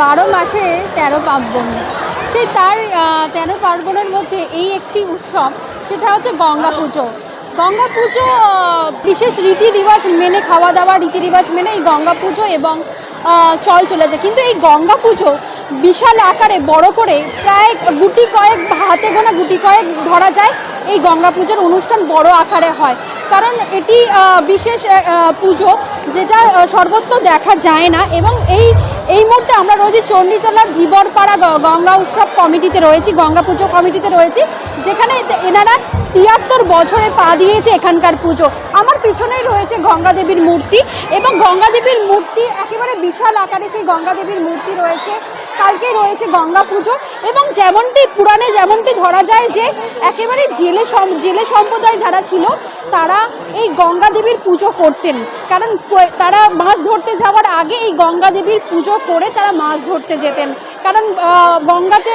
বারো মাসে তেরো পার্বণ। সেই তার তেরো পার্বণের মধ্যে এই একটি উৎসব সেটা হচ্ছে গঙ্গা পুজো। গঙ্গা পুজো বিশেষ রীতি রিবাজ মেনে খাওয়া দাওয়া রীতি রিবাজ মেনে এই গঙ্গা পুজো এবং আহ, চল চলেছে কিন্তু এই গঙ্গা পুজো বিশাল আকারে বড় করে প্রায় গুটি কয়েক হাতে গোনা গুটি কয়েক ধরা যায়। এই গঙ্গা পুজোর অনুষ্ঠান বড় আকারে হয়। কারণ এটি বিশেষ পুজো যেটা সর্বত্র দেখা যায় না এবং এই এই মুহূর্তে আমরা রয়েছি চণ্ডীতলার ধীবরপাড়া গঙ্গা উৎসব কমিটিতে রয়েছি, গঙ্গা পুজো কমিটিতে রয়েছি, যেখানে এনারা তিয়াত্তর বছরে পা দিয়েছে এখানকার পুজো। আমার পিছনেই রয়েছে গঙ্গা দেবীর মূর্তি এবং গঙ্গা দেবীর মূর্তি একেবারে বিশাল আকারে সেই গঙ্গা দেবীর মূর্তি রয়েছে। কালকে রয়েছে গঙ্গা পুজো এবং যেমনটি পুরাণে যেমনটি ধরা যায় যে একেবারে জেলে জেলে সম্প্রদায় যারা ছিল, তারা এই গঙ্গা দেবীর পুজো করতেন। কারণ তারা মাছ ধরতে যাওয়ার আগে এই গঙ্গা দেবীর পুজো করে তারা মাছ ধরতে যেতেন। কারণ গঙ্গাতে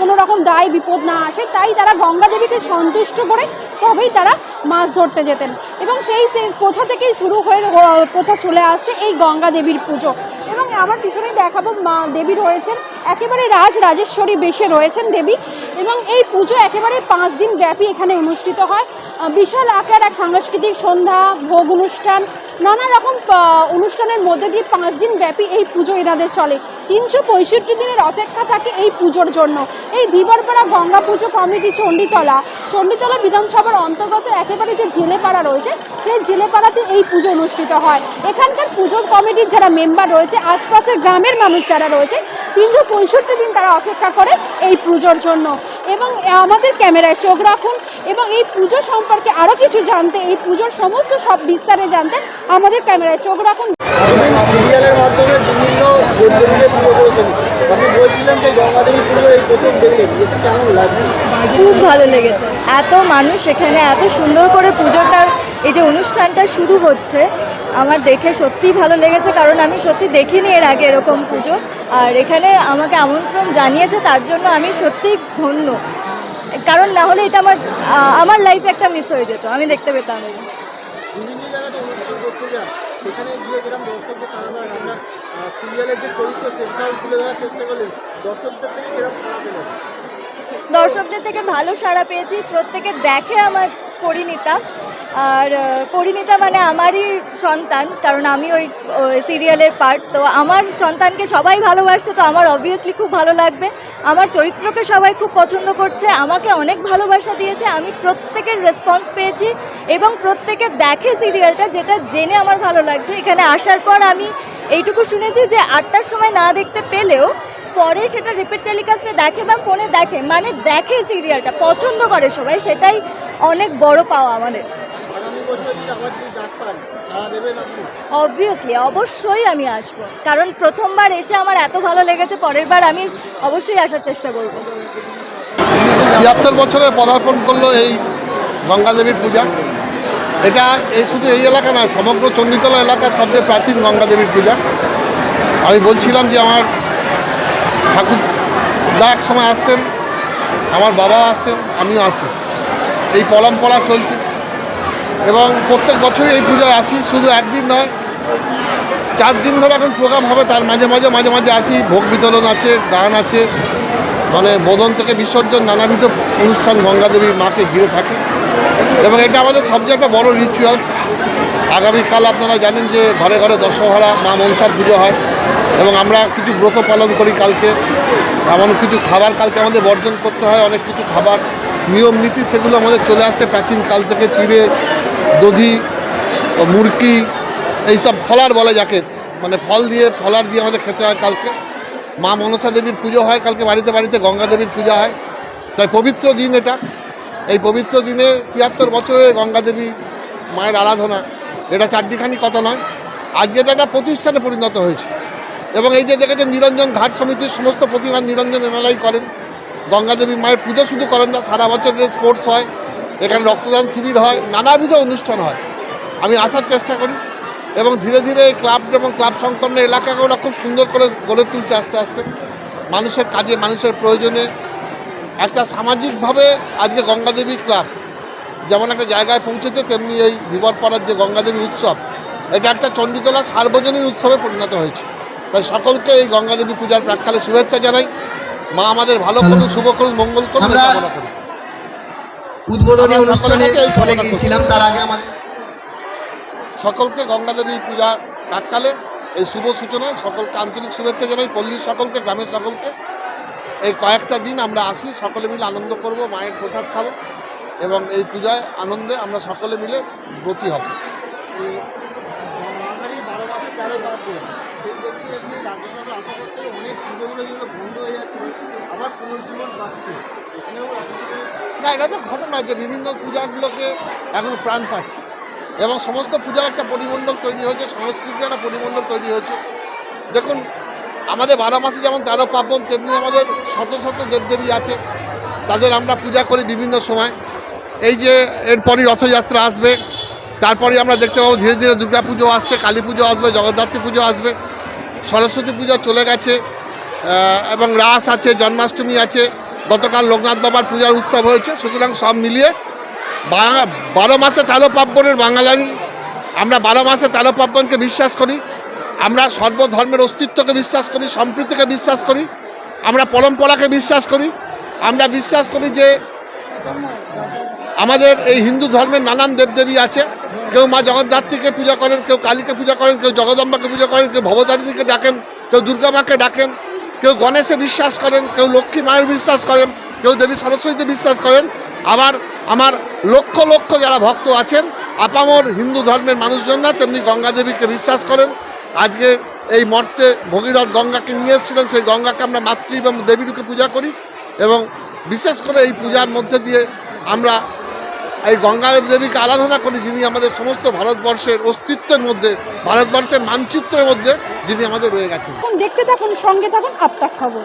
কোনো রকম দায়, বিপদ না আসে, তাই তারা গঙ্গা দেবীকে সন্তুষ্ট করে তবেই তারা মাছ ধরতে যেতেন। এবং সেই প্রথা থেকেই শুরু হয়ে প্রথা চলে আসছে এই গঙ্গা দেবীর পুজো। এবং আমার পিছনেই দেখাবো, মা দেবী রয়েছেন। একেবারে রাজ রাজেশ্বরী বেশে রয়েছেন দেবী এবং এই পুজো একেবারে পাঁচ দিন ব্যাপী এখানে অনুষ্ঠিত হয়। বিশাল আকার এক সাংস্কৃতিক সন্ধ্যা, ভোগ অনুষ্ঠান, নানা রকম অনুষ্ঠানের মধ্যে দিয়ে পাঁচ দিন ব্যাপী এই পুজো এনাদের চলে। তিনশো পঁয়ষট্টি দিনের অপেক্ষা থাকে এই পুজোর জন্য। এই দিবরপাড়া গঙ্গা পুজো কমিটি চণ্ডীতলা। চণ্ডীতলা বিধানসভার অন্তর্গত একেবারে যে জেলেপাড়া রয়েছে, সেই জেলেপাড়াতে এই পুজো অনুষ্ঠিত হয়। এখানকার পুজো কমিটির যারা মেম্বার রয়েছে আশপাশের গ্রামের মানুষ যারা রয়েছে, তিনশো পঁয়ষট্টি দিন তারা অপেক্ষা করে এই পুজোর জন্য। এবং আমাদের ক্যামেরায় চোখ রাখুন এবং এই পুজো সম্পর্কে আরও কিছু জানতে, এই পুজোর সমস্ত সব বিস্তারে জানতে আমাদের ক্যামেরায় চোখ রাখুন। সিরিয়ালের মাধ্যমে বিভিন্ন পুজো করেছেন। খুব ভালো লেগেছে। এত মানুষ এখানে, এত সুন্দর করে পুজোটার এই যে অনুষ্ঠানটা শুরু হচ্ছে, আমার দেখে সত্যিই ভালো লেগেছে, কারণ আমি সত্যি দেখিনি এর আগে এরকম পুজো। আর এখানে আমাকে আমন্ত্রণ জানিয়েছে, তার জন্য আমি সত্যিই ধন্য। কারণ না হলে এটা আমার আমার লাইফে একটা মিস হয়ে যেত, আমি দেখতে পেতাম। বিভিন্ন জায়গাতে অনুষ্ঠান করতে যান সেখানে গিয়ে যেরকম দর্শকদের তারা আপনার সিরিয়ালের যে চরিত্র, সেটাও তুলে ধরার চেষ্টা করলেন দর্শকদের থেকে কীরকম সাড়া পেলেন দর্শকদের থেকে ভালো সাড়া পেয়েছি। প্রত্যেকে দেখে আমার পরিণীতা। আর পরিণীতা মানে আমারই সন্তান, কারণ আমি ওই সিরিয়ালের পার্ট তো আমার সন্তানকে সবাই ভালোবাসছে তো আমার অবভিয়াসলি খুব ভালো লাগবে। আমার চরিত্রকে সবাই খুব পছন্দ করছে, আমাকে অনেক ভালোবাসা দিয়েছে, আমি প্রত্যেকের রেসপন্স পেয়েছি এবং প্রত্যেকে দেখে সিরিয়ালটা, যেটা জেনে আমার ভালো লাগছে। এখানে আসার পর আমি এইটুকু শুনেছি যে আটটার সময় না দেখতে পেলেও পরে সেটা রিপিট টেলিকাস্টে দেখে বা ফোনে দেখে মানে দেখে সিরিয়ালটা, পছন্দ করে সবাই, সেটাই অনেক বড় পাওয়া আমাদের। অবভিয়াসলি অবশ্যই আমি আসব। কারণ প্রথমবার এসে আমার এত ভালো লেগেছে পরের বার আমি অবশ্যই আসার চেষ্টা করব। তিয়াত্তর বছরে পদার্পণ করল এই গঙ্গাদেবীর পূজা। এটা এই শুধু এই এলাকা নয়, সমগ্র চণ্ডীতলা এলাকার সবচেয়ে প্রাচীন গঙ্গাদেবীর পূজা। আমি বলছিলাম যে আমার ঠাকুর দা এক সময় আসতেন, আমার বাবা আসতেন, আমিও আসি। এই পরম্পরা চলছে। এবং প্রত্যেক বছরই এই পূজায় আসি, শুধু একদিন নয়। চার দিন ধরে এখন প্রোগ্রাম হবে, তার মাঝে মাঝে মাঝে মাঝে আসি। ভোগ বিতরণ আছে গান আছে। মানে বোধন থেকে বিসর্জন নানাবিধ অনুষ্ঠান গঙ্গাদেবীর মাকে ঘিরে থাকে। এবং এটা আমাদের সবচেয়ে একটা বড় রিচুয়ালস আগামীকাল আপনারা জানেন যে ঘরে ঘরে দশহরা, মা মনসার পুজো হয়। এবং আমরা কিছু ব্রত পালন করি কালকে। এমন কিছু খাবার কালকে আমাদের বর্জন করতে হয়, অনেক কিছু খাবার। নিয়ম নীতি সেগুলো আমাদের চলে আসছে, প্রাচীন কাল থেকে চিড়ে, দধি মুরকি, এইসব ফলার বলে যাকে। মানে ফল দিয়ে ফলার দিয়ে আমাদের খেতে হয় কালকে। মা মনসা দেবীর পুজো হয় কালকে বাড়িতে বাড়িতে, গঙ্গা দেবীর পূজা হয়। তাই পবিত্র দিন এটা। এই পবিত্র দিনে তিয়াত্তর বছরের গঙ্গা দেবী মায়ের আরাধনা। এটা চারটিখানি কথা নয় আজকে এটা একটা প্রতিষ্ঠানে পরিণত হয়েছে। এবং এই যে দেখেছেন নিরঞ্জন ঘাট সমিতির সমস্ত প্রতিভা নিরঞ্জন এনারাই করেন। গঙ্গা দেবী মায়ের পুজো শুধু করেন না, সারা বছর স্পোর্টস হয়, এখানে রক্তদান শিবির হয়, নানাবিধ অনুষ্ঠান হয়। আমি আসার চেষ্টা করি এবং ধীরে ধীরে এই ক্লাব এবং ক্লাব সংলগ্ন এলাকাগুলো খুব সুন্দর করে গড়ে তুলছে আস্তে আস্তে। মানুষের কাজে, মানুষের প্রয়োজনে একটা সামাজিকভাবে আজকে গঙ্গাদেবী ক্লাব যেমন একটা জায়গায় পৌঁছেছে, তেমনি এই ধীবরপাড়ার যে গঙ্গাদেবী উৎসব, এটা একটা চণ্ডীতলা সার্বজনীন উৎসবে পরিণত হয়েছে। তাই সকলকে এই গঙ্গাদেবী পূজার প্রাককালে শুভেচ্ছা জানাই। মা আমাদের ভালো করুন শুভ করুন মঙ্গল করুন কামনা করি উদ্বোধনী অনুষ্ঠানে চলে গিয়েছিলাম তার আগে আমাদের সকলকে গঙ্গাদেবী পূজার প্রাককালে এই শুভ সূচনায় সকলকে আন্তরিক শুভেচ্ছা জানাই। পল্লীর সকলকে গ্রামের সকলকে। এই কয়েকটা দিন আমরা আসি সকলে মিলে আনন্দ করব মায়ের প্রসাদ খাব এবং এই পূজায় আনন্দে আমরা সকলে মিলে ব্রতী হব। সেই দেখতে রাজ্য সরকার আশা অনেক পুজোগুলো যেগুলো বন্ধ হয়ে যাচ্ছে, আবার পুনর্জীবন পাচ্ছে। না, এটা তো ঘটনা যে বিভিন্ন পূজাগুলোকে এখন প্রাণ পাচ্ছে। এবং সমস্ত পূজার একটা পরিমণ্ডল তৈরি হয়েছে, সংস্কৃতির একটা পরিমণ্ডল তৈরি হয়েছে। দেখুন, আমাদের বারো মাসে যেমন তেরো পার্বণ, তেমনি আমাদের শত শত দেবদেবী আছে। তাদের আমরা পূজা করি বিভিন্ন সময়। এই যে এরপরই রথযাত্রা আসবে তারপরে আমরা দেখতে পাবো ধীরে ধীরে দুর্গা পুজো আসছে, কালী পুজো আসবে, জগদ্ধাত্রী পুজো আসবে। সরস্বতী পূজা চলে গেছে এবং রাস আছে, জন্মাষ্টমী আছে, গতকাল লোকনাথ বাবার পূজার উৎসব হয়েছে, সুতরাং সব মিলিয়ে বারো মাসে তেরো পার্বণের বাঙালি। আমরা বারো মাসে তেরো পার্বণকে বিশ্বাস করি, আমরা সর্বধর্মের অস্তিত্বকে বিশ্বাস করি, সম্প্রীতিকে বিশ্বাস করি, আমরা পরম্পরাকে বিশ্বাস করি, আমরা বিশ্বাস করি যে আমাদের এই হিন্দু ধর্মের নানান দেবদেবী আছে কেউ মা জগদ্ধাত্রীকে পূজা করেন, কেউ কালীকে পূজা করেন, কেউ জগদম্বাকে পূজা করেন, কেউ ভবতারিণীকে ডাকেন, কেউ দুর্গা মাকে ডাকেন, কেউ গণেশে বিশ্বাস করেন, কেউ লক্ষ্মী মায়ের বিশ্বাস করেন, কেউ দেবী সরস্বতীতে বিশ্বাস করেন। আবার আমার লক্ষ লক্ষ যারা ভক্ত আছেন, আপামর হিন্দু ধর্মের মানুষজনরা তেমনি গঙ্গা দেবীকে বিশ্বাস করেন। আজকে এই মর্তে ভগীরথ গঙ্গাকে নিয়ে এসেছিলেন, সেই গঙ্গাকে আমরা মাতৃ এবং দেবীরূপে পূজা করি এবং বিশেষ করে এই পূজার মধ্যে দিয়ে আমরা এই গঙ্গা দেবীকে আরাধনা করি যিনি আমাদের সমস্ত ভারতবর্ষের অস্তিত্বের মধ্যে, ভারতবর্ষের মানচিত্রের মধ্যে যিনি আমাদের রয়ে গেছেন। দেখতে থাকুন, সঙ্গে থাকুন আপ্তাক খবর।